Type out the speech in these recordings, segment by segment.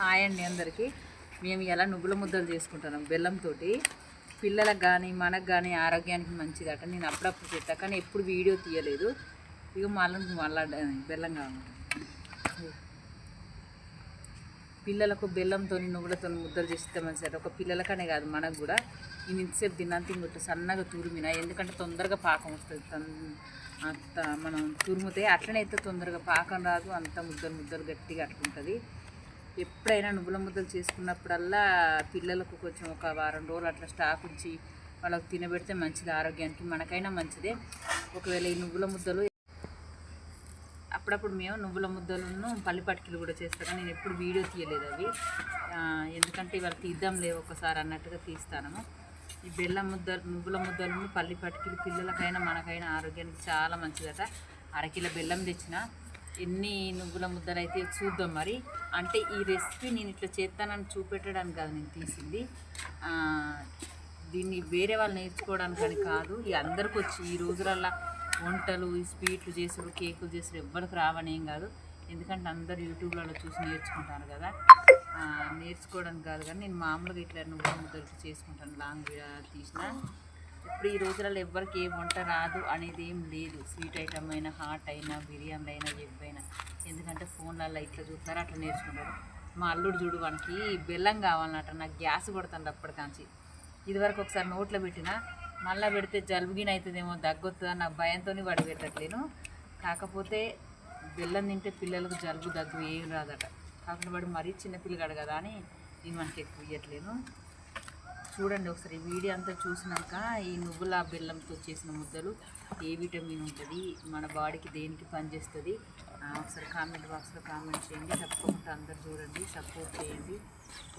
Hi అండి అందరికీ. మేము ఎలా నువ్వుల ముద్దలు చేసుకుంటున్నాం బెల్లంతో పిల్లలకు కానీ మనకు కానీ ఆరోగ్యానికి మంచిదట నేను అప్పుడప్పుడు పెట్టా కానీ ఎప్పుడు వీడియో తీయలేదు. ఇక మళ్ళీ మళ్ళా బెల్లం కావాలి పిల్లలకు బెల్లంతో నువ్వులతో ముద్దలు చేస్తే మంచిదట ఒక పిల్లలకనే కాదు మనకు కూడా. నేను ఇంతసేపు తిన్నంత ఇంకొక సన్నగా తురిమిన ఎందుకంటే తొందరగా పాకం వస్తుంది. అంత మనం తురుముతే అట్లనే అయితే తొందరగా పాకం రాదు అంత ముద్దలు ముద్దలు గట్టిగా అట్లుంటుంది. ఎప్పుడైనా నువ్వుల ముద్దలు చేసుకున్నప్పుడల్లా పిల్లలకు కొంచెం ఒక వారం రోజులు అట్లా స్టాక్ ఉంచి వాళ్ళకి తినబెడితే మంచిది ఆరోగ్యానికి మనకైనా మంచిదే. ఒకవేళ ఈ నువ్వుల ముద్దలు అప్పుడప్పుడు మేము నువ్వుల ముద్దలను పల్లి పటికలు కూడా చేస్తాను. నేను ఎప్పుడు వీడియో తీయలేదు అవి. ఎందుకంటే ఇవాళ తీద్దాంలే ఒకసారి అన్నట్టుగా తీస్తాను. ఈ బెల్లం ముద్ద నువ్వుల ముద్దలను పల్లి పటికలు పిల్లలకైనా మనకైనా ఆరోగ్యానికి చాలా మంచిదట. అరకిలో బెల్లం తెచ్చిన ఎన్ని నువ్వుల ముద్దలు అయితే చూద్దాం మరి. అంటే ఈ రెసిపీ నేను ఇట్లా చేస్తానని చూపెట్టడానికి కాదు నేను తీసింది. దీన్ని వేరే వాళ్ళు నేర్చుకోవడానికి అని కాదు. ఈ అందరికి వచ్చి ఈ రోజులల్లా వంటలు ఈ స్వీట్లు చేసుడు కేకులు చేసుడు ఎవ్వరికి రావనేం కాదు. ఎందుకంటే అందరు యూట్యూబ్లలో చూసి నేర్చుకుంటాను కదా. నేర్చుకోవడానికి కాదు కానీ నేను మామూలుగా ఇట్లా నువ్వుల ముద్దలు చేసుకుంటాను. లాంగ్ తీసిన. ఇప్పుడు ఈ రోజులలో ఎవ్వరికి ఏ వంట రాదు అనేది ఏం లేదు. స్వీట్ ఐటమ్ అయినా హాట్ అయినా బిర్యానీలు అయినా ఎవ్వైనా ఎందుకంటే ఫోన్లలో ఇట్లా చూస్తారు అట్లా నేర్చుకుంటారు. మా అల్లుడు చూడు వానికి బెల్లం కావాలన్నట నాకు గ్యాస్ కొడుతుంది అప్పటికాంచి. ఇదివరకు ఒకసారి నోట్లో పెట్టిన మళ్ళీ పెడితే జలుబుగిన అవుతుందేమో దగ్గొస్తుందా నా భయంతో వాడు పెట్టట్లేను. కాకపోతే బెల్లం తింటే పిల్లలకు జలుబు దగ్గు ఏం రాదట. కాకుండా వాడు మరీ చిన్నపిల్లగాడు కదా అని నేను మనకి ఎక్కువ ఇవ్వట్లేను చూడండి ఒకసారి వీడియో అంతా చూసినాక ఈ నువ్వుల బెల్లంతో చేసిన ముద్దలు ఏ విటమిన్ ఉంటుంది మన బాడీకి దేనికి పనిచేస్తుంది ఒకసారి కామెంట్ బాక్స్లో కామెంట్ చేయండి. తప్పకుండా అందరు చూడండి సపోర్ట్ చేయండి.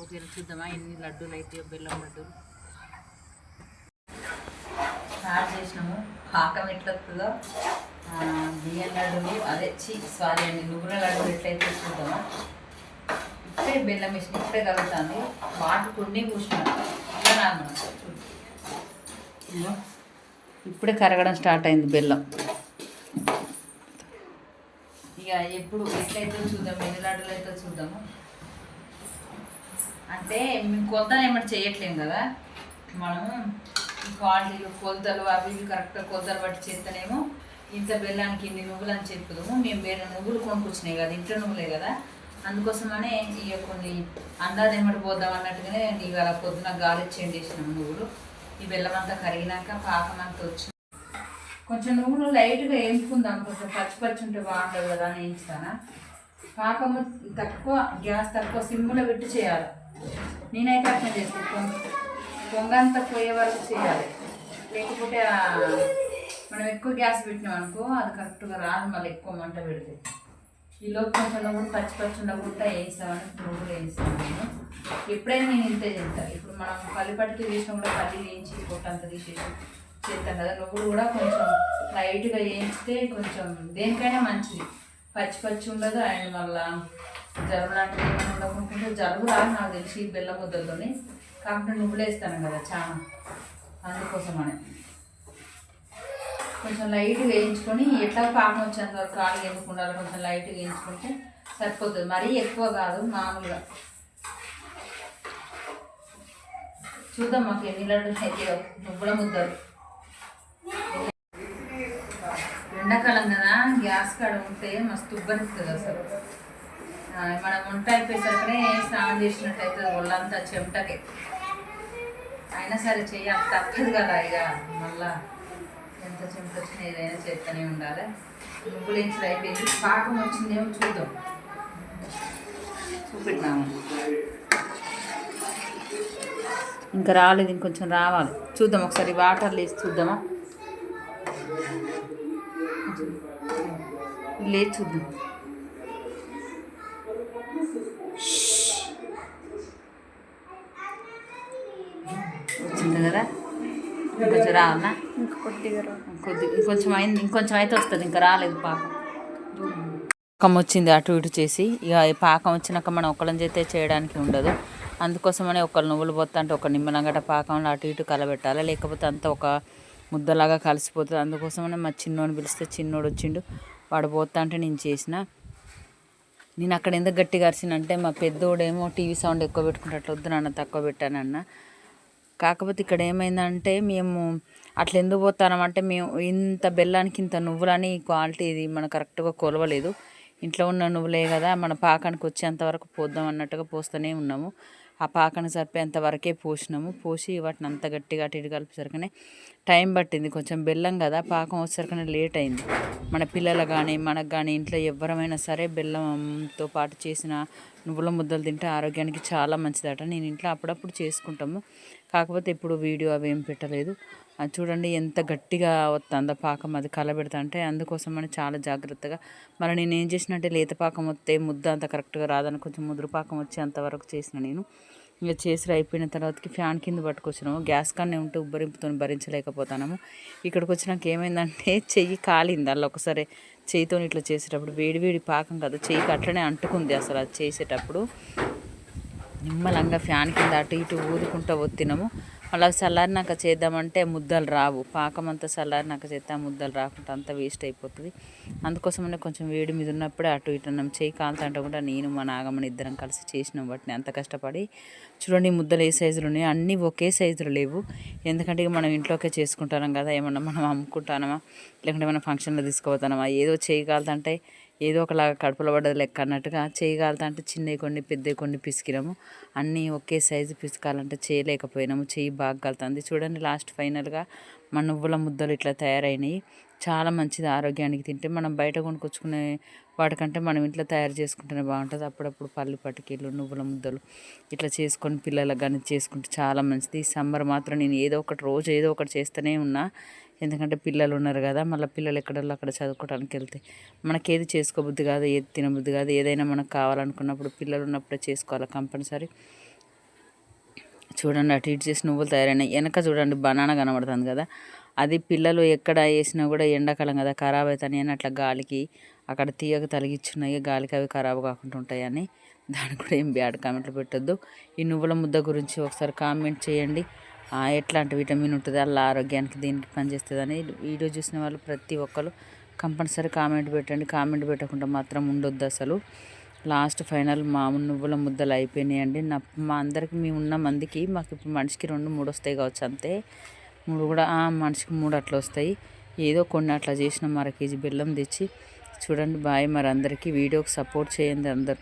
ఓకే చూద్దామా ఎన్ని లడ్డూలు అయితే బెల్లం లడ్డూలు? స్టార్ట్ చేసినాము. పాకం ఎట్లా వస్తుందో బియ్యం లడ్డూలు అదే చి సారీ అండి నువ్వుల లడ్డూలు ఎట్లయితే చూద్దామా. ఇప్పుడే బెల్లం వేసిన ఇప్పుడే కలుగుతుంది. వాటర్ కొన్ని పూసినాను. ఇప్పుడే కరగడం స్టార్ట్ అయింది బెల్లం. ఇక ఎప్పుడు ఎట్లయితే చూద్దాం ఎన్ని లడ్డూలు అయితే చూద్దాము. అంటే మేము కొలతలు ఏమంటే చేయట్లేము కదా మనం ఈ క్వాలిటీలు కొలతలు అవి ఇవి కరెక్ట్గా కొలతలు బట్టి చేస్తేనేమో ఇంత బెల్లానికి ఇన్ని నువ్వులు అని చెప్పుదాము మేము వేరే నువ్వులు కొనుక్కొచ్చినాయి కదా ఇంట్లో నువ్వులే కదా. అందుకోసమనే ఇక కొన్ని అందాది ఏమటి పోద్దాం అన్నట్టుగానే ఇవాళ పొద్దున గాలి చేంజ్ చేసినాం నువ్వులు. ఈ బెల్లం అంతా కరిగినాక పాకం అంతా వచ్చింది. కొంచెం నువ్వులు లైట్గా వేయించుకుందాం. కొంచెం పచ్చి పచ్చి ఉంటే బాగుంటుంది కదా అని వేయించుతానా? పాకము తక్కువ గ్యాస్ తక్కువ సిమ్లో పెట్టి చేయాలి. నేనైతే అట్లా చేస్తాను. పొంగ పొంగంతా పోయే వరకు చేయాలి. లేకపోతే మనం ఎక్కువ గ్యాస్ పెట్టినాం అనుకో అది కరెక్ట్గా రాదు. మళ్ళీ ఎక్కువ మంట పెడితే. ఈలోపు కొంచెం ఉన్నప్పుడు పచ్చి పచ్చి ఉండకుండా వేయిస్తామని నువ్వులు వేస్తాను నేను. ఎప్పుడైనా నేను ఇంతే చేస్తాను ఇప్పుడు మనం పల్లి పట్టుకు వేసినా కూడా పల్లి వేయించి పొట్టంతా తీసేసి చేస్తాం కదా. నువ్వులు కూడా కొంచెం లైట్గా వేయించితే కొంచెం దేనికైనా మంచిది. పచ్చి పచ్చి ఉండదు. అండ్ మళ్ళా జలుబు లాంటివి ఏమైనా ఉండకుంటుంటే జలుబు రాదు నాకు తెలిసి ఈ బెల్లం ముద్దలతోని కాకుండా నువ్వులు వేస్తాను కదా చాలా అందుకోసమని. కొంచెం లైట్గా వేయించుకొని ఎట్లా పాకం వచ్చేంత వరకు కాళ్ళు ఎందుకు కొంచెం లైట్గా వేయించుకుంటే సరిపోతుంది. మరీ ఎక్కువ కాదు మామూలుగా. చూద్దాం మాకు ఎన్ని లడ్డూలు అయితే నువ్వుల ముద్దలు. ఎండాకాలం కదా గ్యాస్ కాడ ఉంటే మస్తు ఉబ్బరిస్తుంది అసలు. మనం వంట అయిపోయేసరికనే స్నానం చేసినట్టు అవుతుంది ఒళ్ళంతా చెమటకే. అయినా సరే చెయ్యాలి తప్పదు కదా ఇక మళ్ళా. ఎంత చెమట వచ్చినా ఏదైనా చేస్తూనే ఉండాలి? నువ్వులు వేయించడం అయిపోయింది. పాకం వచ్చిందేమో చూద్దాం. చూపెట్టినాము. ఇంకా రాలేదు ఇంకొంచెం రావాలి. చూద్దాం ఒకసారి వాటర్ లేచి చూద్దామా? లేదు చూద్దాం. వచ్చింది కదా? ఇంకొంచెం రావాలనా కొద్దిగా కొద్ది ఇంకొంచెం అయింది ఇంకొంచెం అయితే వస్తుంది ఇంకా రాలేదు పాకం పాకం వచ్చింది అటు ఇటు చేసి ఇక పాకం వచ్చినాక మనం ఒకళ్ళం చేతే చేయడానికి ఉండదు. అందుకోసమనే ఒకళ్ళు నువ్వులు పోతా అంటే ఒక నిమ్మలంగట పాకంలో అటు ఇటు కలబెట్టాలి? లేకపోతే అంతా ఒక ముద్దలాగా కలిసిపోతుంది. అందుకోసమనే మా చిన్నోని పిలిస్తే చిన్నోడు వచ్చిండు. వాడు పోతా అంటే నేను చేసిన. నేను అక్కడ ఎందుకు గట్టిగా అరిచినంటే మా పెద్దోడేమో టీవీ సౌండ్ ఎక్కువ పెట్టుకుంటే అట్లా వద్దు నాన్న తక్కువ పెట్టానన్న. కాకపోతే ఇక్కడ ఏమైందంటే మేము అట్లా ఎందుకు పోతానమంటే మేము ఇంత బెల్లానికి ఇంత నువ్వులని క్వాలిటీ ఇది మనం కరెక్ట్గా కొలవలేదు. ఇంట్లో ఉన్న నువ్వులే కదా మన పాకానికి వచ్చేంత వరకు పోద్దాం అన్నట్టుగా పోస్తూనే ఉన్నాము. ఆ పాకను సరిపోయేంత వరకే పోసినాము. పోసి వాటిని అంత గట్టిగా అటు ఇటు కలిపేసరికనే టైం పట్టింది. కొంచెం బెల్లం కదా పాకం వచ్చేసరికనే లేట్ అయింది. మన పిల్లలు కానీ మనకు కానీ ఇంట్లో ఎవరమైనా సరే బెల్లంతో పాటు చేసిన నువ్వుల ముద్దలు తింటే ఆరోగ్యానికి చాలా మంచిదట. నేను ఇంట్లో అప్పుడప్పుడు చేసుకుంటాము. కాకపోతే ఇప్పుడు వీడియో అవి ఏం పెట్టలేదు. అది చూడండి ఎంత గట్టిగా వస్తుందో పాకం అది కలబెడతా అంటే అందుకోసం అని చాలా జాగ్రత్తగా. మరి నేను ఏం చేసినట్టే లేత పాకం వస్తే ముద్ద అంత కరెక్ట్గా రాదని కొంచెం ముదురు పాకం వచ్చి అంతవరకు చేసిన నేను. ఇక చేసి అయిపోయిన తర్వాతకి ఫ్యాన్ కింద పట్టుకొచ్చినాము. గ్యాస్ కానే ఉంటే ఉబ్బరింపుతో భరించలేకపోతున్నాము. ఇక్కడికి వచ్చినాక ఏమైందంటే చెయ్యి కాలింది అలా ఒకసారి. చేయితో ఇట్లా చేసేటప్పుడు వేడి వేడి పాకం కదా చేయికి అట్లనే అంటుకుంది అసలు అది చేసేటప్పుడు. నిమ్మలంగా ఫ్యాన్ కింద అటు ఇటు ఊదుకుంటూ ఒత్తినాము మళ్ళీ చల్లారినాక చేద్దామంటే ముద్దలు రావు. పాకం అంతా చల్లారినాక చేస్తే ముద్దలు రాకుండా అంతా వేస్ట్ అయిపోతుంది. అందుకోసమనే కొంచెం వేడి మీద ఉన్నప్పుడే అటు ఇటు అన్నం చేయి కాలుతుంటే కూడా నేను మా నాగమ్మని ఇద్దరం కలిసి చేసినాం వాటిని. అంత కష్టపడి చూడండి ముద్దలు ఏ సైజులు ఉన్నాయి. అన్నీ ఒకే సైజులు లేవు. ఎందుకంటే మనం ఇంట్లోకే చేసుకుంటాం కదా. ఏమన్నా మనం అమ్ముకుంటానమా లేకుంటే ఏమైనా ఫంక్షన్లో తీసుకుపోతానమా ఏదో చేయగలుగుతుంటే ఏదో ఒకలాగా కడుపులో పడ్డది లెక్క అన్నట్టుగా చేయగలుగుతా అంటే చిన్నవి కొన్ని పెద్దవి కొన్ని పిసికినాము. అన్నీ ఒకే సైజు పిసకాలంటే చేయలేకపోయినాము. చెయ్యి బాగా చూడండి లాస్ట్ ఫైనల్గా మన నువ్వుల ముద్దలు ఇట్లా తయారైనాయి. చాలా మంచిది ఆరోగ్యానికి. తింటే మనం బయట కొనుక్కొచ్చుకునే వాటికంటే మనం ఇంట్లో తయారు చేసుకుంటేనే బాగుంటుంది. అప్పుడప్పుడు పల్లి పట్టుకీలు నువ్వుల ముద్దలు ఇట్లా చేసుకొని పిల్లలకు కానీ చేసుకుంటే చాలా మంచిది. ఈ సమ్మర్ మాత్రం నేను ఏదో ఒకటి రోజు ఏదో ఒకటి చేస్తూనే ఉన్నా. ఎందుకంటే పిల్లలు ఉన్నారు కదా మళ్ళీ పిల్లలు ఎక్కడో అక్కడ చదువుకోవడానికి వెళ్తే మనకి ఏది చేసుకోబుద్ది కాదు ఏది తినబుద్ది కాదు ఏదైనా మనకు కావాలనుకున్నప్పుడు పిల్లలు ఉన్నప్పుడే చేసుకోవాలి కంపల్సరీ. చూడండి అటు ఇటు చేసి నువ్వులు తయారైనాయి. వెనక చూడండి బనానా కనబడుతుంది కదా అది పిల్లలు ఎక్కడ వేసినా కూడా ఎండాకాలం కదా ఖరాబ్ అవుతాయి అని అట్లా గాలికి అక్కడ తీయక తలిగిచ్చున్నాయి గాలికి అవి ఖరాబ్ కాకుండా ఉంటాయని. దాని కూడా ఏం బ్యాడ్ కామెంట్లు పెట్టొద్దు. ఈ నువ్వుల ముద్ద గురించి ఒకసారి కామెంట్ చేయండి. ఎట్లాంటి విటమిన్ ఉంటుంది అలా ఆరోగ్యానికి దీనికి పనిచేస్తుందని వీడియో చూసిన వాళ్ళు ప్రతి ఒక్కరు కంపల్సరీ కామెంట్ పెట్టండి. కామెంట్ పెట్టకుండా మాత్రం ఉండొద్దు అసలు. లాస్ట్ ఫైనల్ మా నువ్వుల ముద్దలు అయిపోయినాయండి. నా మా అందరికి మేము ఉన్న మందికి మాకు ఇప్పుడు మనిషికి రెండు మూడు వస్తాయి కావచ్చు అంతే. మూడు కూడా మనిషికి మూడు అట్లా వస్తాయి. ఏదో కొన్ని అట్లా చేసిన మర కేజీ బెల్లం తెచ్చి. చూడండి బాయ్ మరి అందరికీ వీడియోకి సపోర్ట్ చేయండి అందరు.